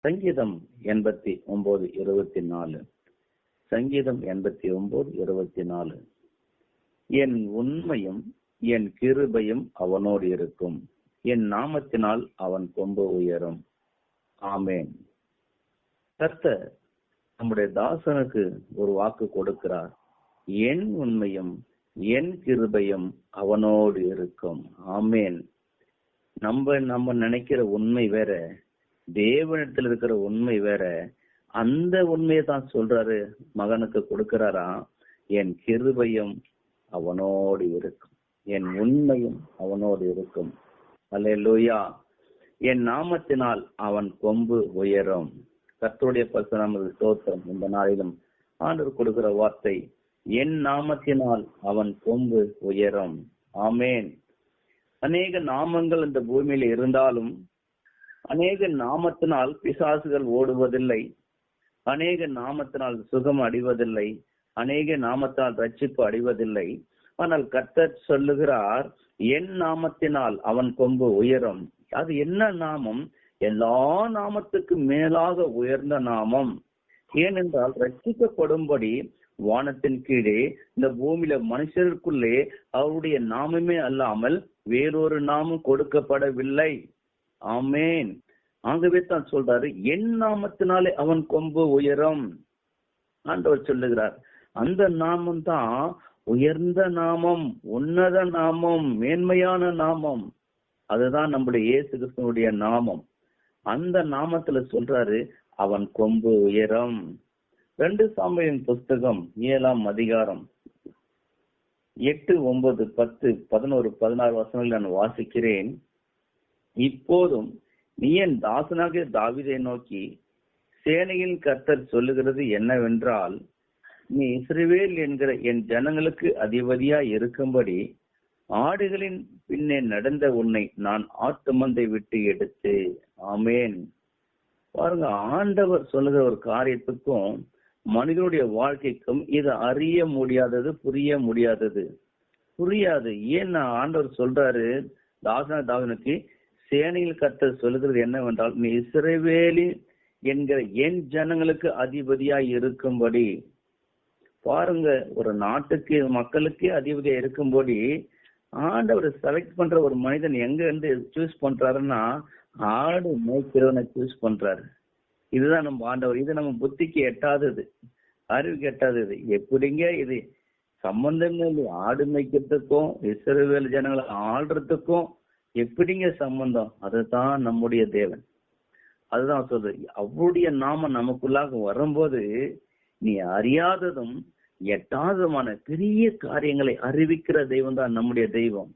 சங்கீதம் எண்பத்தி ஒன்பது இருபத்தி நாலு சங்கீதம் எண்பத்தி ஒன்பது இருபத்தி நாலு என் உண்மையும் என் கிருபையும் அவனோடு இருக்கும். என் நாமத்தினால் அவன் கொம்பு உயரும். ஆமேன். கர்த்தர் நம்முடைய தாசனுக்கு ஒரு வாக்கு கொடுக்கிறார். என் உண்மையும் என் கிருபையும் அவனோடு இருக்கும். ஆமேன். நம்ம நம்ம நினைக்கிற உண்மை வேற. தேவனிடத்தில் இருக்கிற உண்மை வேற. அந்த உண்மையை தான் சொல்றாரு மகனுக்கு கொடுக்கிறாரா? என் கிருபையும் அவனோடு இருக்கும். என் உண்மையும் அவனோடு இருக்கும். அல்லேலூயா. என் நாமத்தினால் அவன் கொம்பு உயரும். கர்த்தருடைய நமது தோத்தம் இந்த நாளிலும் ஆண்டவர் கொடுக்கிற வார்த்தை என் நாமத்தினால் அவன் கொம்பு உயரும். ஆமேன். அநேக நாமங்கள் இந்த பூமியில இருந்தாலும் அநேக நாமத்தினால் பிசாசுகள் ஓடுவதில்லை. அநேக நாமத்தினால் சுகம் அடைவதில்லை. அநேக நாமத்தால் ரட்சிப்பு அடைவதில்லை. ஆனால் கர்த்தர் சொல்லுகிறார் என் நாமத்தினால் அவன் கொம்பு உயரும். அது என்ன நாமம்? எல்லா நாமத்துக்கு மேலாக உயர்ந்த நாமம். ஏனென்றால் ரட்சிக்கப்படும்படி வானத்தின் கீழே இந்த பூமியில மனுஷருக்குள்ளே அவருடைய நாமமே அல்லாமல் வேறொரு நாமம் கொடுக்கப்படவில்லை. ஆமேன். ஆகவே தான் சொல்றாரு என் நாமத்தினாலே அவன் கொம்பு உயரம். ஆண்டவர் சொல்லுகிறார் அந்த நாமம் தான் உயர்ந்த நாமம் உன்னத நாமம் மேன்மையான நாமம். அதுதான் நம்முடைய இயேசு கிருஷ்ணனுடைய நாமம். அந்த நாமத்துல சொல்றாரு அவன் கொம்பு உயரம். ரெண்டு சாமியின் புஸ்தகம் ஏழாம் அதிகாரம் எட்டு ஒன்பது பத்து பதினோரு பதினாறு வசனங்கள் நான் வாசிக்கிறேன். இப்போதும் நீ என் தாசனாக தாவிதை நோக்கி சேனையின் கர்த்தர் சொல்லுகிறது என்னவென்றால் நீ இஸ்ரவேல் என்கிற என் ஜனங்களுக்கு அதிபதியா இருக்கும்படி ஆடுகளின் பின்னே நடந்த உன்னை நான் ஆட்டுமந்தை விட்டு எடுத்து ஆமேன். பாருங்க ஆண்டவர் சொல்லுகிற ஒரு காரியத்துக்கும் மனிதனுடைய வாழ்க்கைக்கும் இது அறிய முடியாதது புரிய முடியாதது. புரியாது. ஏன்னா ஆண்டவர் சொல்றாரு தாசன தாசனுக்கு சேனையில் கர்த்தர் சொல்லுகிறது என்னவென்றால் நீ இஸ்ரேவேலி என்கிற என் ஜனங்களுக்கு அதிபதியா இருக்கும்படி. பாருங்க ஒரு நாட்டுக்கு மக்களுக்கே அதிபதியா இருக்கும்படி ஆண்டவர் செலக்ட் பண்ற ஒரு மனிதன் எங்க இருந்து சூஸ் பண்றாருன்னா ஆடு மேய்க்கிறவனை சூஸ் பண்றாரு. இதுதான் நம்ம ஆண்டவர். இது நம்ம புத்திக்கு எட்டாதது அறிவுக்கு எட்டாதது எப்படிங்க இது? சம்பந்தமே இல்லை ஆடு மேய்க்கிறதுக்கும் இஸ்ரவேல் ஜனங்களை ஆள்றதுக்கும் எப்படிங்க சம்பந்தம்? அதுதான் நம்முடைய தேவன். அதுதான் சொல்றது. அவருடைய நாம நமக்குள்ளாக வரும்போது நீ அறியாததும் எட்டாததுமான பெரிய காரியங்களை அறிவிக்கிற தெய்வம் தான் நம்முடைய தெய்வம்.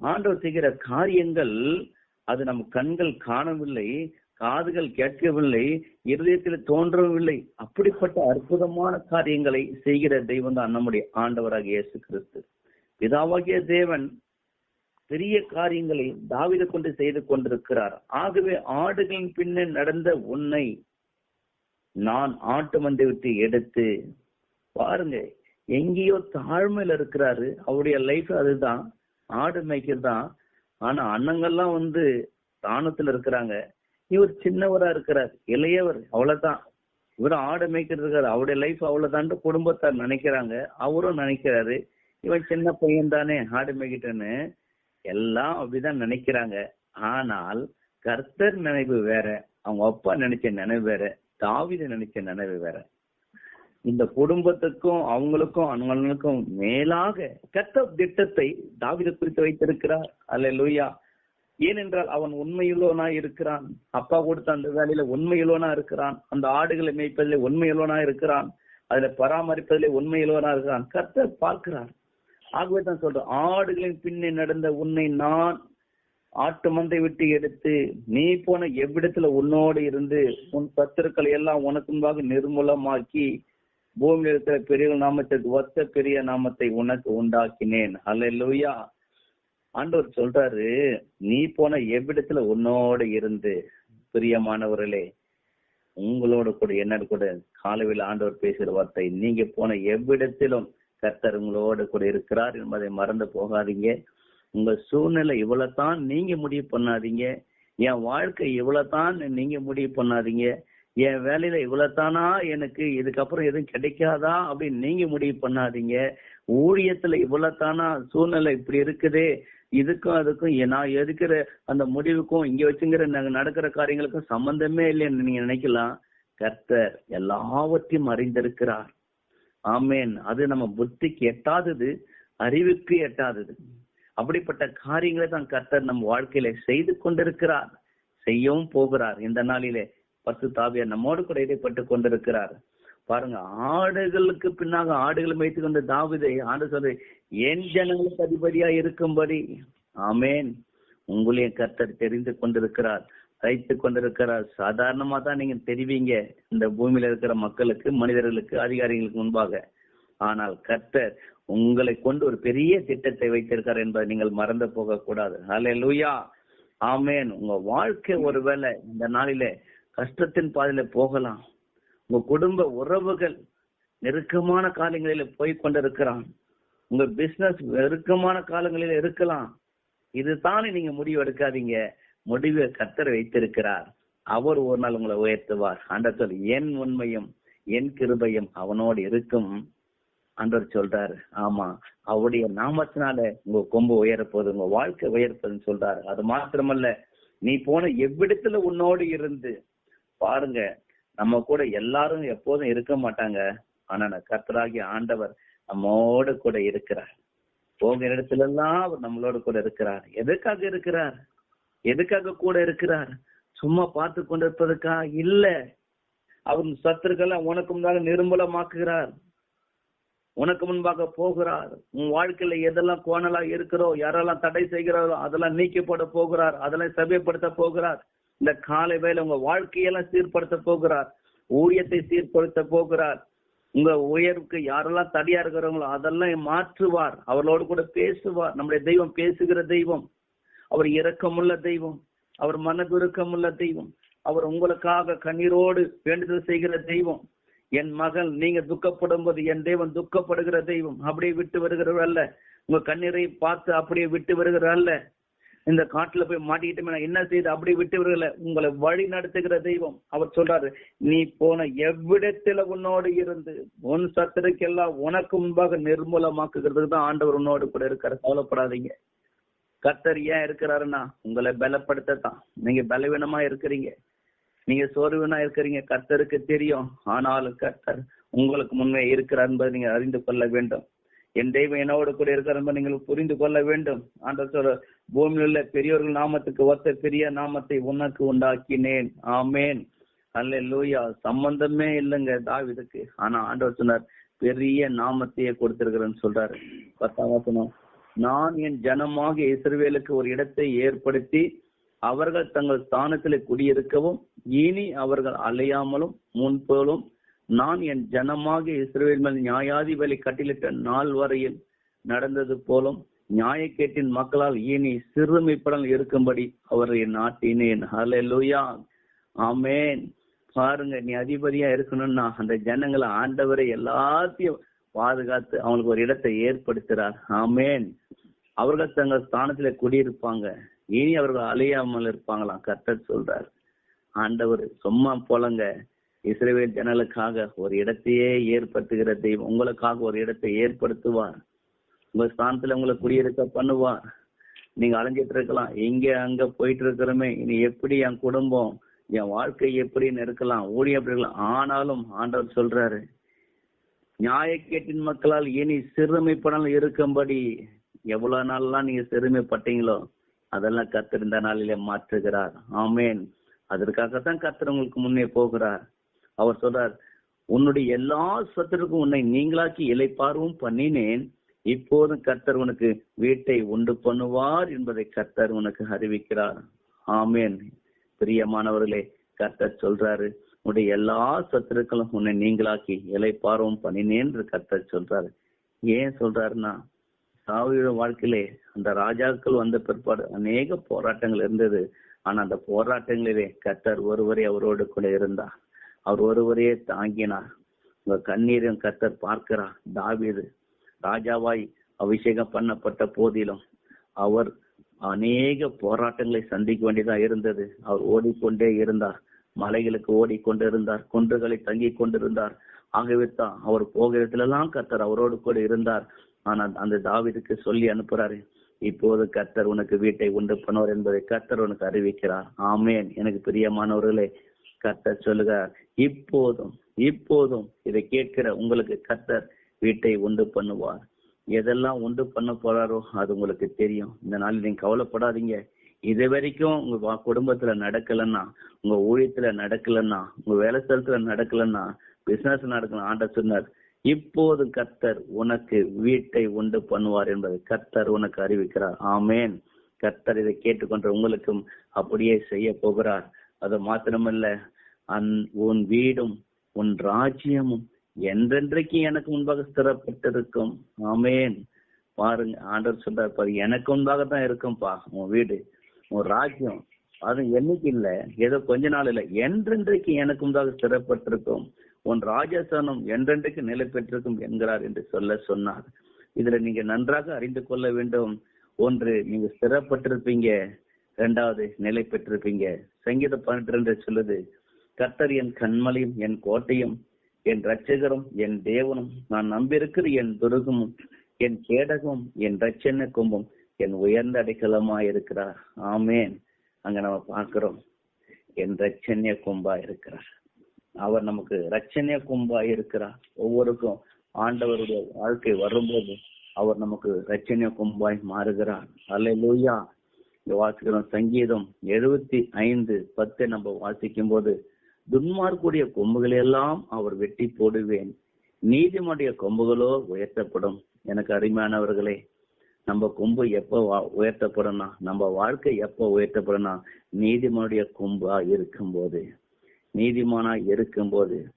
ஆண்டவர் செய்கிற காரியங்கள் அது நம் கண்கள் காணவில்லை காதுகள் கேட்கவில்லை இருதயத்தில் தோன்றவில்லை. அப்படிப்பட்ட அற்புதமான காரியங்களை செய்கிற தெய்வம் தான் நம்முடைய ஆண்டவராக இயேசு கிறிஸ்து. பிதாவாகிய தேவன் பெரிய காரியங்களை தாவித கொண்டு செய்து கொண்டிருக்கிறார். ஆகவே ஆடுகளின் பின்னே நடந்த உன்னை நான் ஆட்டு மந்தை விட்டு எடுத்து பாருங்க எங்கேயோ தாழ்மையில இருக்கிறாரு. அவருடைய லைஃப் அதுதான். ஆடு மேய்க்கிறது தான் ஆனா அண்ணங்கள்லாம் வந்து தானத்துல இருக்கிறாங்க. இவர் சின்னவரா இருக்கிறார். இளையவர் அவ்வளவுதான். இவர் ஆடு மேய்க்கிறது இருக்காரு. அவருடைய லைஃப் அவ்வளவுதான் குடும்பத்தார் நினைக்கிறாங்க. அவரும் நினைக்கிறாரு. இவன் சின்ன பையன் தானே ஆடு மேய்கிட்டேன்னு எல்லாம் அப்படிதான் நினைக்கிறாங்க. ஆனால் கர்த்தர் நினைவு வேற அவங்க அப்பா நினைச்ச நினைவு வேற தாவித நினைச்ச நினைவு வேற. இந்த குடும்பத்துக்கும் அவங்களுக்கும் அவங்களுக்கும் மேலாக கத்த திட்டத்தை தாவித குறித்து வைத்திருக்கிறார். அல்ல லூயா ஏனென்றால் அவன் உண்மையுள்ளவனா இருக்கிறான். அப்பா கொடுத்த அந்த வேலையில உண்மையுள்ளவனா இருக்கிறான். அந்த ஆடுகளை மேய்ப்பதிலே உண்மையுள்ளவனா இருக்கிறான். அதுல பராமரிப்பதிலே உண்மையுள்ளவனா இருக்கிறான். கர்த்தர் பார்க்கிறார். ஆகவே தான் சொல்றேன். ஆடுகளின் பின்னே நடந்த உன்னை நான் ஆட்டு மந்தை விட்டு எடுத்து நீ போன எவ்விடத்துல உன்னோடு இருந்து உன் சத்துருக்களை எல்லாம் உனக்கு முன்பாக நிர்மூலமாக்கி பூமியில் இருக்கிற பெரிய நாமத்திற்கு ஒத்த பெரிய நாமத்தை உனக்கு உண்டாக்கினேன். அல்ல ஆண்டவர் சொல்றாரு நீ போன எவ்விடத்துல உன்னோடு இருந்து பிரியமானவர்களே உங்களோட கூட என்னோட கூட காலவில் ஆண்டவர் பேசுகிற வார்த்தை நீங்க போன எவ்விடத்திலும் கர்த்தர் உங்களோட கூட இருக்கிறார் என்பதை மறந்து போகாதீங்க. உங்க சூழ்நிலை இவ்வளவுதான் நீங்க முடிவு பண்ணாதீங்க. என் வாழ்க்கை இவ்வளவுதான் நீங்க முடிவு பண்ணாதீங்க. என் வேலையில இவ்வளவுதானா? எனக்கு இதுக்கப்புறம் எதுவும் கிடைக்காதா? அப்படின்னு நீங்க முடிவு பண்ணாதீங்க. ஊழியத்துல இவ்வளவுதானா? சூழ்நிலை இப்படி இருக்குது. இதுக்கும் அதுக்கும் நான் எதுக்கிற அந்த முடிவுக்கும் இங்க வச்சுங்கிற நாங்க நடக்கிற காரியங்களுக்கும் சம்பந்தமே இல்லைன்னு நீங்க நினைக்கலாம். கர்த்தர் எல்லாவற்றையும் அறிந்திருக்கிறார். ஆமேன். அது நம்ம புத்திக்கு எட்டாதது அறிவுக்கு எட்டாதது. அப்படிப்பட்ட காரியங்களை தான் கர்த்தர் நம் வாழ்க்கையில செய்து கொண்டிருக்கிறார். செய்யவும் போகிறார். இந்த நாளிலே பத்து தாவியார் நம்மோடு கூட இடைப்பட்டு கொண்டிருக்கிறார். பாருங்க ஆடுகளுக்கு பின்னாக ஆடுகளை வைத்து கொண்ட தாவிதை ஆண்டு சொல்ற என் ஜனங்களுக்கு அதிபதியா இருக்கும்படி. ஆமேன். உங்களையும் கர்த்தர் தெரிந்து கொண்டிருக்கிறார். வைத்து கொண்டிருக்கிறார். சாதாரணமா தான் நீங்க தெரிவிங்க. இந்த பூமியில இருக்கிற மக்களுக்கு மனிதர்களுக்கு அதிகாரிகளுக்கு முன்பாக. ஆனால் கர்த்தர் உங்களை கொண்டு ஒரு பெரிய திட்டத்தை வைத்திருக்கார் என்பதை நீங்கள் மறந்து போக கூடாது லுயா ஆமேன். உங்க வாழ்க்கை ஒருவேளை இந்த நாளில கஷ்டத்தின் பாதையில போகலாம். உங்க குடும்ப உறவுகள் நெருக்கமான காலங்களில போய் கொண்டிருக்கிறான். உங்க பிசினஸ் நெருக்கமான காலங்களில இருக்கலாம். இதுதானே நீங்க முடிவு எடுக்காதீங்க. முடிவை கத்தர் வைத்திருக்கிறார். அவர் ஒரு நாள் உங்களை உயர்த்துவார். ஆண்டவர் சொல் என் உண்மையும் என் கிருபையும் அவனோடு இருக்கும். ஆண்டவர் சொல்றாரு ஆமா அவருடைய நாமத்தினால உங்க கொம்பு உயரப்போது உங்க வாழ்க்கை உயர்ப்பதுன்னு சொல்றாரு. அது மாத்திரமல்ல நீ போன எவ்விடத்துல உன்னோடு இருந்து பாருங்க நம்ம கூட எல்லாரும் எப்போதும் இருக்க மாட்டாங்க. ஆனா நான் கர்த்தராகிய ஆண்டவர் நம்மோடு கூட இருக்கிறார். போகிற இடத்துல எல்லாம் அவர் நம்மளோட கூட இருக்கிறார். எதுக்காக இருக்கிறார்? எதுக்காக கூட இருக்கிறார்? சும்மா பார்த்து கொண்டிருப்பதற்கா இல்ல. அவர் சத்துருக்களை உனக்கு முன்பாக நிர்மூலமாக்குகிறார். உனக்கு முன்பாக போகிறார். உன் வாழ்க்கையில எதெல்லாம் கோணலா இருக்கிறோ யாரெல்லாம் தடை செய்கிறாரோ அதெல்லாம் நீக்கப்பட போகிறார். அதெல்லாம் சபைப்படுத்த போகிறார். இந்த காலை வேலை உங்க வாழ்க்கையெல்லாம் சீர்படுத்த போகிறார். ஊழியத்தை சீர்படுத்த போகிறார். உங்க உயர்வுக்கு யாரெல்லாம் தடையா இருக்கிறவங்களோ அதெல்லாம் மாற்றுவார். அவர்களோடு கூட பேசுவார். நம்முடைய தெய்வம் பேசுகிற தெய்வம். அவர் இரக்கமுள்ள தெய்வம் அவர் மனதுருக்கமுள்ள தெய்வம் அவர் உங்களுக்காக கண்ணீரோடு வேண்டுதல் செய்கிற தெய்வம். என் மகள் நீங்க துக்கப்படும் போது என் தெய்வம் துக்கப்படுகிற தெய்வம். அப்படியே விட்டு வருகிறவர் அல்ல. உங்க கண்ணீரை பார்த்து அப்படியே விட்டு வருகிற அல்ல. இந்த காட்டுல போய் மாட்டிக்கிட்டு நான் என்ன செய்து அப்படி விட்டு வருகல உங்களை வழி நடத்துகிற தெய்வம். அவர் சொல்றாரு நீ போன எவ்விடத்துல உன்னோடு இருந்து உன் சத்துருக்கெல்லாம் உனக்கு முன்பாக நிர்மூலமாக்குகிறதுக்கு தான் ஆண்டவர் உன்னோடு கூட இருக்காரு. கவலைப்படாதீங்க. கர்த்தர் ஏன் இருக்கிறாருன்னா உங்களை பலப்படுத்தத்தான். நீங்க பலவீனமா இருக்கிறீங்க. நீங்க சோர்வீனா இருக்கிறீங்க. கர்த்தருக்கு தெரியும். ஆனாலும் கர்த்தர் உங்களுக்கு முன்னே இருக்கிறார் என்பதை நீங்க அறிந்து கொள்ள வேண்டும். என் தெய்வம் என்னோடு கூட இருக்கிறார் என்பதை நீங்கள் புரிந்து கொள்ள வேண்டும். ஆண்டவர் சொல்ற பூமியில் உள்ள பெரியோர்கள் நாமத்துக்கு ஒத்த பெரிய நாமத்தை உனக்கு உண்டாக்கினேன். ஆமேன். அல்ல லூயா சம்பந்தமே இல்லைங்க தாவிதுக்கு. ஆனா ஆண்டவர் சொன்னார் பெரிய நாமத்தையே கொடுத்திருக்கிறேன்னு சொல்றாரு. பத்தாம் வசனம். நான் என் ஜனமாக இஸ்ரவேலுக்கு ஒரு இடத்தை ஏற்படுத்தி அவர்கள் தங்கள் ஸ்தானத்தில் குடியிருக்கவும் இனி அவர்கள் அலையாமலும் முன்போலும் நான் என் ஜனமாக இஸ்ரேல் மேல் நியாயாதிபதி கட்டிலிட்ட நாள் வரையில் நடந்தது போலும் நியாயக்கேட்டின் மக்களால் இனி சிறுமைப்படல் இருக்கும்படி அவரை நாட்டினேன். அலலுயா ஆமேன் பாருங்க நீ அதிபதியா இருக்கணும்னா அந்த ஜனங்களை ஆண்டவரை எல்லாத்தையும் பாதுகாத்து அவங்களுக்கு ஒரு இடத்தை ஏற்படுத்துறார். ஆமேன் அவர்கள் தங்கள் ஸ்தானத்துல குடியிருப்பாங்க. இனி அவர்கள் அழியாமல் இருப்பாங்களாம் கர்த்தர் சொல்றார். ஆண்டவர் சும்மா போலங்க இஸ்ரேவேல் ஜனலுக்காக ஒரு இடத்தையே ஏற்படுத்துகிற தெய்வம் உங்களுக்காக ஒரு இடத்தை ஏற்படுத்துவார். உங்க ஸ்தானத்துல உங்களை குடியிருக்க பண்ணுவார். நீங்க அலைஞ்சிட்டு இருக்கலாம் எங்க அங்க போயிட்டு இருக்கிறோமே இனி எப்படி என் குடும்பம் என் வாழ்க்கை எப்படின்னு இருக்கலாம் ஊழியம் எப்படி இருக்கலாம். ஆனாலும் ஆண்டவர் சொல்றாரு நியாயக்கேட்டின் மக்களால் இனி சிறுமைப்படல் இருக்கும்படி எவ்வளவு நாள்லாம் நீங்க சிறுமைப்பட்டீங்களோ அதெல்லாம் கத்தர் இந்த நாளிலே மாற்றுகிறார். ஆமேன். அதற்காகத்தான் கத்தர் உங்களுக்கு முன்னே போகிறார். அவர் சொல்றார் உன்னுடைய எல்லா சொத்திற்கும் உன்னை நீங்களாக்கி இலைப்பார்வும் பண்ணினேன். இப்போதும் கர்த்தர் உனக்கு வீட்டை உண்டு பண்ணுவார் என்பதை கர்த்தர் உனக்கு அறிவிக்கிறார். ஆமேன். பிரியமானவர்களே கர்த்தர் சொல்றாரு உன்னுடைய எல்லா சத்துருக்களும் உன்னை நீங்களாக்கி இலைப்பார்வும் பண்ணினேன் என்று கர்த்தர் சொல்றாரு. ஏன் சொல்றாருன்னா சாவியோட வாழ்க்கையிலே அந்த ராஜாக்கள் வந்த பிற்பாடு அநேக போராட்டங்கள் இருந்தது. ஆனா அந்த போராட்டங்களிலே கத்தர் ஒருவரே அவரோடு கூட இருந்தார். அவர் ஒருவரே தாங்கினார். உங்க கண்ணீரையும் கத்தர் பார்க்கிறார். தாவீது ராஜாவாய் அபிஷேகம் பண்ணப்பட்ட போதிலும் அவர் அநேக போராட்டங்களை சந்திக்க வேண்டியதா இருந்தது. அவர் ஓடிக்கொண்டே இருந்தார். மலைகளுக்கு ஓடிக்கொண்டிருந்தார். குன்றுகளை தங்கி கொண்டிருந்தார் ஆகவே தான் அவர் போகிற இடத்துலலாம் கர்த்தர் அவரோடு கூட இருந்தார். ஆனால் அந்த தாவிதுக்கு சொல்லி அனுப்புறாரு இப்போது கர்த்தர் உனக்கு வீட்டை உண்டு பண்ணுவார் என்பதை கர்த்தர் உனக்கு அறிவிக்கிறார். ஆமேன். எனக்கு பிரியமானவர்களே கர்த்தர் சொல்லுகிறார் இப்போதும் இப்போதும் இதை கேட்கிற உங்களுக்கு கர்த்தர் வீட்டை உண்டு பண்ணுவார். எதெல்லாம் உண்டு பண்ண போறாரோ அது உங்களுக்கு தெரியும். இந்த நாள் நீங்க கவலைப்படாதீங்க. இது வரைக்கும் உங்க வா- குடும்பத்துல நடக்கலன்னா உங்க ஊழியத்துல நடக்கலன்னா உங்க வேலை ஸ்தலத்துல நடக்கலன்னா பிசினஸ் நடக்கணும் ஆண்ட சொன்னார் இப்போது கத்தர் உனக்கு வீட்டை உண்டு பண்ணுவார் என்பதை கத்தர் உனக்கு அறிவிக்கிறார். ஆமேன். கத்தர் இதை கேட்டுக்கொண்ட உங்களுக்கும் அப்படியே செய்ய போகிறார். அது மாத்திரமல்ல அந் உன் வீடும் உன் ராஜ்யமும் என்றென்றைக்கு எனக்கு முன்பாக ஸ்திரப்பட்டிருக்கும். ஆமேன். பாருங்க ஆண்டர் சொல்றாரு பாரு எனக்கு முன்பாக தான் இருக்கும்பா உன் வீடு உன் ராஜ்யம். அது என்னைக்கு இல்ல ஏதோ கொஞ்ச நாள் இல்ல என்றென்றைக்கு எனக்கு முன்பாக ஸ்திரப்பட்டிருக்கும். உன் ராஜஸ்தானம் என்றென்றைக்கு நிலை பெற்றிருக்கும் என்கிறார் என்று சொல்ல சொன்னார். இதுல நீங்க நன்றாக அறிந்து கொள்ள வேண்டும். ஒன்று நீங்க ஸ்திரப்பட்டிருப்பீங்க. இரண்டாவது நிலை பெற்றிருப்பீங்க. சங்கீத பன்னெண்டு என்று சொல்லுது கர்த்தர் என் கண்மலையும் என் கோட்டையும் என் ரட்சகரும் என் தேவனும் நான் நம்பியிருக்கிற என் துருகமும் என் கேடகமும் என் ரட்சண கும்பம் என் உயர்ந்த அடைக்கலமா இருக்கிறார். ஆமேன். அங்க நம்ம பார்க்கிறோம் என் ரட்சண்ய கும்பா இருக்கிறார். அவர் நமக்கு ரச்சனைய கொம்பா இருக்கிறார். ஒவ்வொருக்கும் ஆண்டவருடைய வாழ்க்கை வரும்போது அவர் நமக்கு ரச்சனைய கொம்பாய் மாறுகிறார். அல்ல லூயா வாசிக்கிறோம். சங்கீதம் எழுபத்தி ஐந்து பத்தை நம்ம வாசிக்கும் போது துன்மார்க்குடைய கொம்புகளை எல்லாம் அவர் வெட்டி போடுவேன். நீதிமன்ற கொம்புகளோ உயர்த்தப்படும். எனக்கு அருமையானவர்களே நம்ம கொம்பு எப்ப வா- உயர்த்தப்படும்னா நம்ம வாழ்க்கை எப்ப உயர்த்தப்படும்னா நீதிமனுடைய கொம்பா இருக்கும்போது. நீதிமானா இருக்கும்போது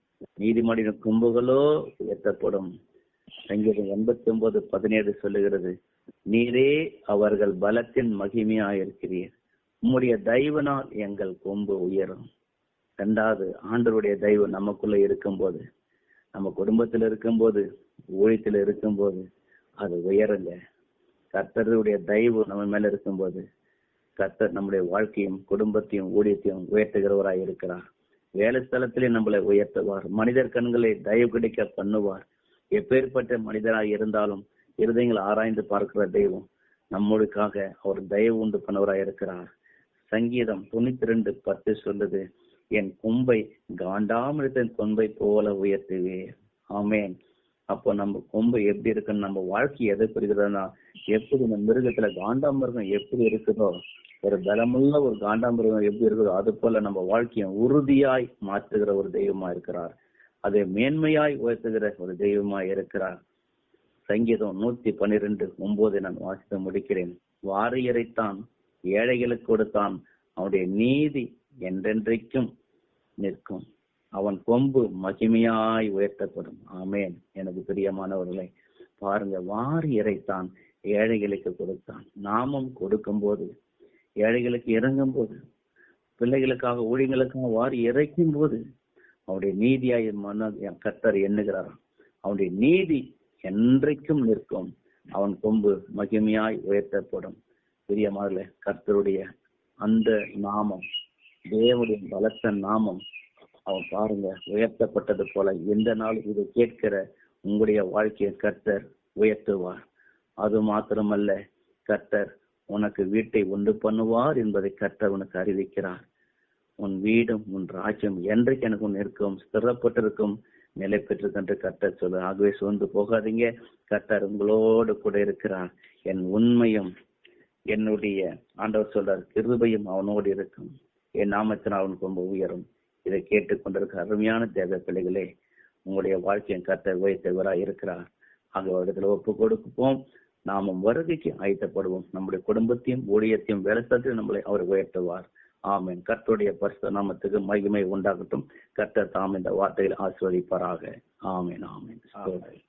நீதிமானின் கொம்புகளோ உயர்த்தப்படும். சங்கீதம் எண்பத்தி ஒன்பது பதினேழு சொல்லுகிறது நீரே அவர்கள் பலத்தின் மகிமையாயிருக்கிறீர். உம்முடைய தெய்வனால் எங்கள் கொம்பு உயரும். ரெண்டாவது ஆண்டருடைய தெய்வம் நமக்குள்ள இருக்கும்போது நம்ம குடும்பத்துல இருக்கும்போது இருக்கும் இருக்கும்போது அது உயருங்க. கர்த்தருடைய தெய்வம் நம்ம மேல இருக்கும்போது கர்த்தர் நம்முடைய வாழ்க்கையும் குடும்பத்தையும் ஊழியத்தையும் உயர்த்துகிறவராய் இருக்கிறார். வேலை ஸ்தலத்திலே நம்மளை உயர்த்துவார். மனிதர் கண்களை தயவு கிடைக்க பண்ணுவார். எப்பேற்பட்ட மனிதராக இருந்தாலும் இருதயங்களை ஆராய்ந்து பார்க்கிற தெய்வம் நம்மளுக்காக அவர் தயவு உண்டு பண்ணவராய் இருக்கிறார். சங்கீதம் தொண்ணூத்தி ரெண்டு பத்து சொல்லுது என் கொம்பை காண்டாமிருத்தின் கொம்பை போல உயர்த்துவே ஆமேன். அப்போ நம்ம கொம்பு எப்படி இருக்குன்னு நம்ம வாழ்க்கை எதை புரிகிறதுனா எப்படி இந்த மிருகத்துல காண்டாமிருகம் எப்படி இருக்குதோ ஒரு பலமுள்ள ஒரு காண்டாமிருகம் எப்படி இருக்குதோ அது போல நம்ம வாழ்க்கையை உறுதியாய் மாற்றுகிற ஒரு தெய்வமா இருக்கிறார். அதை மேன்மையாய் உயர்த்துகிற ஒரு தெய்வமாய் இருக்கிறார். சங்கீதம் நூத்தி பன்னிரெண்டு ஒன்பதை நான் வாசித்து முடிக்கிறேன். வாரியரைத்தான் ஏழைகளுக்கு கொடுத்தான். அவனுடைய நீதி என்றென்றைக்கும் நிற்கும். அவன் கொம்பு மகிமையாய் உயர்த்தப்படும். ஆமேன். எனக்கு பிரியமானவர்களை பாருங்க வாரி இறைத்தான் ஏழைகளுக்கு கொடுத்தான். நாமும் கொடுக்கும் போது ஏழைகளுக்கு இறங்கும் போது பிள்ளைகளுக்காக ஊழியங்களுக்காக வாரி இறைக்கும் போது அவனுடைய நீதியாய் மன கத்தர் எண்ணுகிறார். அவனுடைய நீதி என்றைக்கும் நிற்கும். அவன் கொம்பு மகிமையாய் உயர்த்தப்படும். பிரியமாகல கர்த்தருடைய அந்த நாமம் தேவனுடைய பலத்த நாமம் அவன் பாருங்க உயர்த்தப்பட்டது போல எந்த நாள் இதை கேட்கிற உங்களுடைய வாழ்க்கையை கர்த்தர் உயர்த்துவார். அது மாத்திரமல்ல கர்த்தர் உனக்கு வீட்டை உண்டு பண்ணுவார் என்பதை கர்த்தர் உனக்கு அறிவிக்கிறார். உன் வீடும் உன் ராஜ்யம் என்றைக்கு எனக்கு ஒன்று இருக்கும் ஸ்திரப்பட்டிருக்கும் நிலை பெற்றிருக்கின்ற கர்த்தர் சொல்லு. ஆகவே சோர்ந்து போகாதீங்க. கர்த்தர் உங்களோடு கூட இருக்கிறார். என் உண்மையும் என்னுடைய ஆண்டவர் சொல்றார் கிருபையும் அவனோடு இருக்கும். என் நாமத்தினால் அவனுக்கு ரொம்ப உயரும். இதை கேட்டுக்கொண்டிருக்க அருமையான தேவ பிள்ளைகளே உங்களுடைய வாழ்க்கையின் கர்த்தர் உயர்த்தவராய் இருக்கிறார். ஆக இடத்துல ஒப்பு கொடுப்போம். நாமும் வருகைக்கு ஆயத்தப்படுவோம் நம்முடைய குடும்பத்தையும் ஊழியத்தையும் வேலைத்தையும் நம்மளை அவர் உயர்த்துவார். ஆமீன். கர்த்தருடைய பரிசு நாமத்துக்கு மகிமை உண்டாகட்டும். கர்த்தர் தாம் இந்த வார்த்தையில் ஆசிர்வதிப்பாராக. ஆமீன் ஆமீன்.